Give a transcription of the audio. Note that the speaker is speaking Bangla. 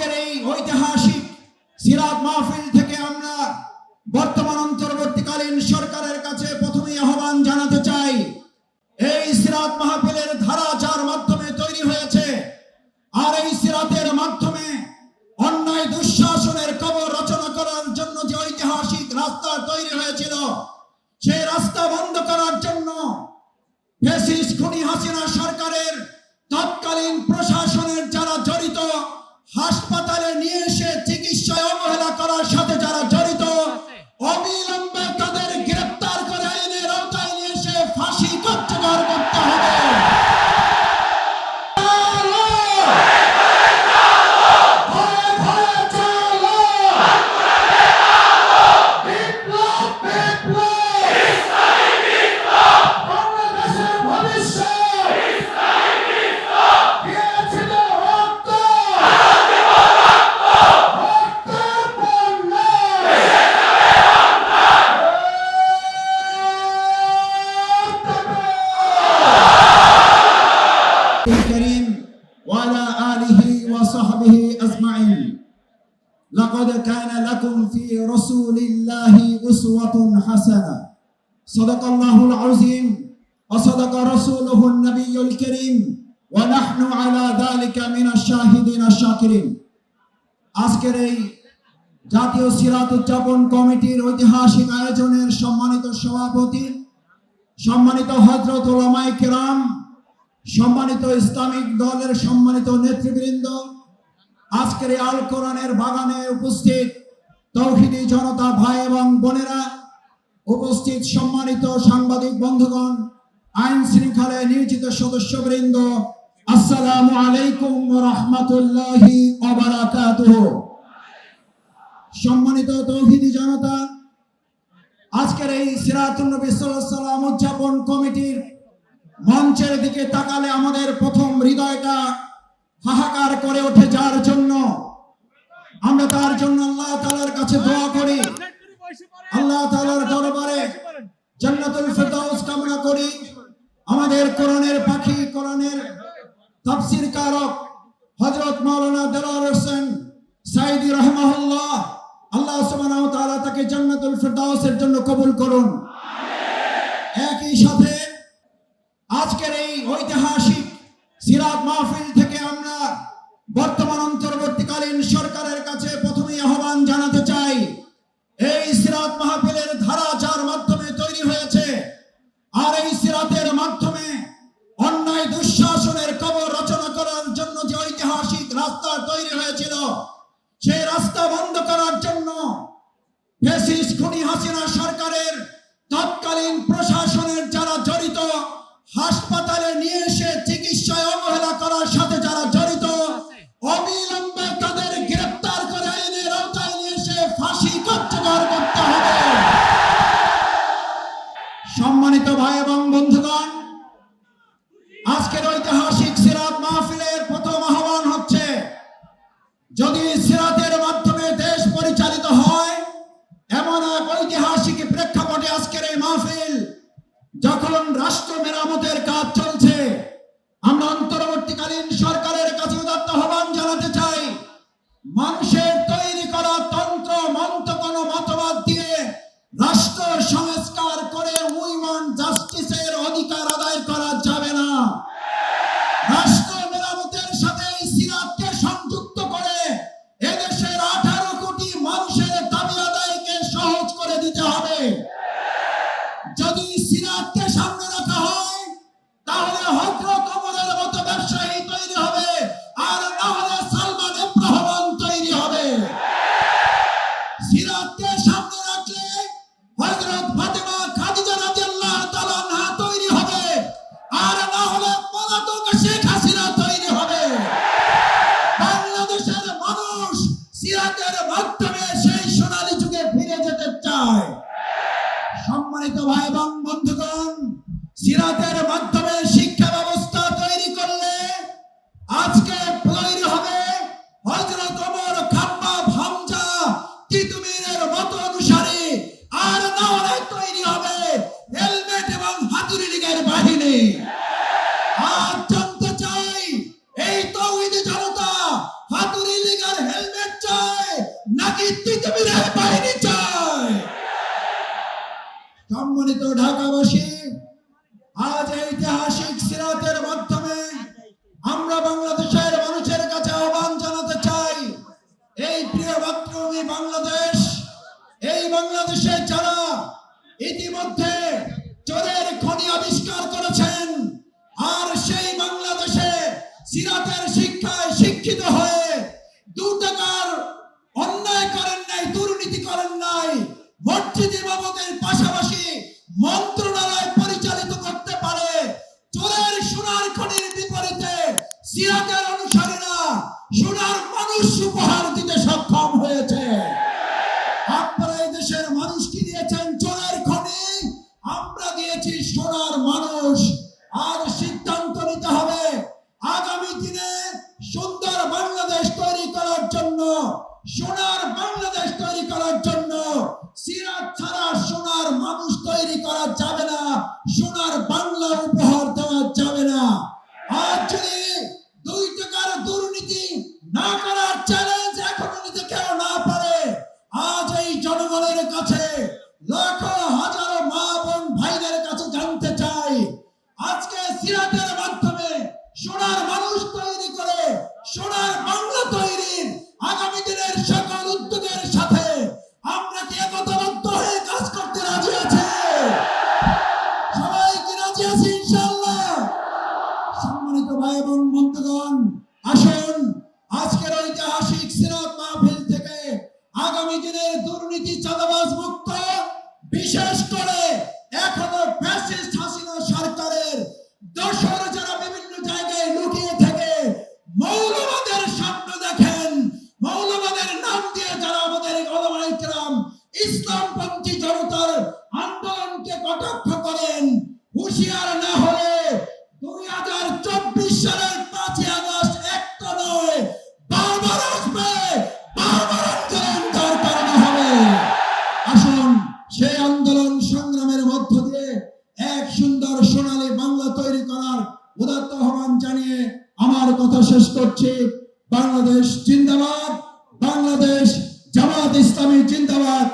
আজকের এই ঐতিহাসিক সিরাত মাহফিল থেকে আমরা বর্তমান অন্তর্বর্তীকালীন সরকারের কাছে প্রথমেই আহ্বান জানাতে চাই। এই সিরাত মাহফিলের ধারা যার মাধ্যমে তৈরি হয়েছে, আর এই সিরাতের মাধ্যমে অন্যায় দুঃশাসনের কবর রচনা করার জন্য যে ঐতিহাসিক রাস্তা তৈরি হয়েছিল, সেই রাস্তা বন্ধ করার জন্য হাসিনা সরকারের তৎকালীন জড়িত হাসপাতালে নিয়ে এসে চিকিৎসায় অবহেলা করার সাথে যারা وعلى آله وصحبه أجمعين لقد كان لكم في رسول الله أسوة حسنة صدق الله العظيم وصدق رسوله النبي الكريم ونحن على ذلك من الشاهدين الشاكرين আজকের এই জাতীয় সিরাত উদযাপন কমিটির ঐতিহাসিক আয়োজনের সম্মানিত সভাপতি সম্মানিত হজরত ওলামাই কেরাম সম্মানিত ইসলামিক দলের সম্মানিত নেতৃবৃন্দ, আজকের আল কোরআনের বাগানে উপস্থিত তৌহিদি জনতা ভাই এবং বোনেরা, উপস্থিত সম্মানিত সাংবাদিক বন্ধুগণ, আইন শৃঙ্খলায় নিয়োজিত সদস্যবৃন্দ, আসসালামু আলাইকুম রহমতুল্লাহি সম্মানিত তৌহিদি জনতা, আজকের এই সিরাতুল নবী উদযাপন কমিটির মঞ্চের দিকে তাকালে আমাদের প্রথম হৃদয়টা হাহাকার করে ওঠে যার জন্য? আমরা তার জন্য আল্লাহ তাআলার কাছে দোয়া করি। আল্লাহ তাআলার দরবারে ফেরদাউস কামনা করি। আমাদের কোরআনের পাখি, কোরআনের তাফসীর কারক হযরত মাওলানা দেলাওয়ার হোসেন সাইদি রাহমাহুল্লাহ, আল্লাহ সুবহানাহু ওয়া তাআলা তাকে জান্নাতুল ফেরদাউসের জন্য কবুল করুন একই সাথে আজকের এই ঐতিহাসিক সিরাত মাহফিল থেকে আমরা বর্তমান অন্তর্বর্তীকালীন সরকারের কাছে প্রথমে আহ্বান জানাতে হাসপাতালে নিয়ে এসে চিকিৎসায় অবহেলা করার সাথে যারা জড়িত, অবিলম্বে তাদের গ্রেপ্তার করে আইনের আওতায় নিয়ে এসে ফাঁসি কার্যকর করতে হবে। সম্মানিত ভাই এবং বন্ধুগণ, আজকের ঐতিহাসিক সিরাত মাহফিলের প্রথম আহ্বান হচ্ছে, যদি সিরাতের মাধ্যমে দেশ পরিচালিত হয়, এমন এক ঐতিহাসিক প্রেক্ষাপটে আজকের এই মাহফিল যখন রাষ্ট্র মেরামতের কাজ চলছে, আমরা অন্তর্বর্তীকালীন সরকারের কাছে উদাত্ত আহ্বান জানাতে চাই, মানুষের তৈরি করা তন্ত্র, মন্ত্র কোন মতবাদ দিয়ে রাষ্ট্র সংস্কার এবং বন্ধুগণ সিরাতের মাধ্যমে সম্মানিত ঢাকাবাসী, আজ ঐতিহাসিক সিরাতের মাধ্যমে আমরা বাংলাদেশের মানুষের কাছে আহ্বান জানাতে চাই। এই প্রিয় মাতৃভূমি বাংলাদেশ, এই বাংলাদেশে যারা ইতিমধ্যে চোরের খনি আবিষ্কার করেছেন, আর সেই বাংলাদেশে সিরাতের শিক্ষায় শিক্ষিত হয়ে দু টাকার অন্যায় করেন নাই, দুর্নীতি করেন নাই ভর্তি বাবদের পাশাপাশি মন্ত্রণা কাছে চাঁদাবাজ মুক্ত, বিশেষ করে এখনও ফ্যাসিস্ট হাসিনা সরকারের দোষর যারা বিভিন্ন জায়গায় লুকিয়ে থাকে মৌলবাদের স্বপ্ন দেখেন, মৌলবাদের নাম দিয়ে যারা আমাদের অলমাইকরাম ইসলামপন্থী জনতা ইসলামী জিন্দাবাদ।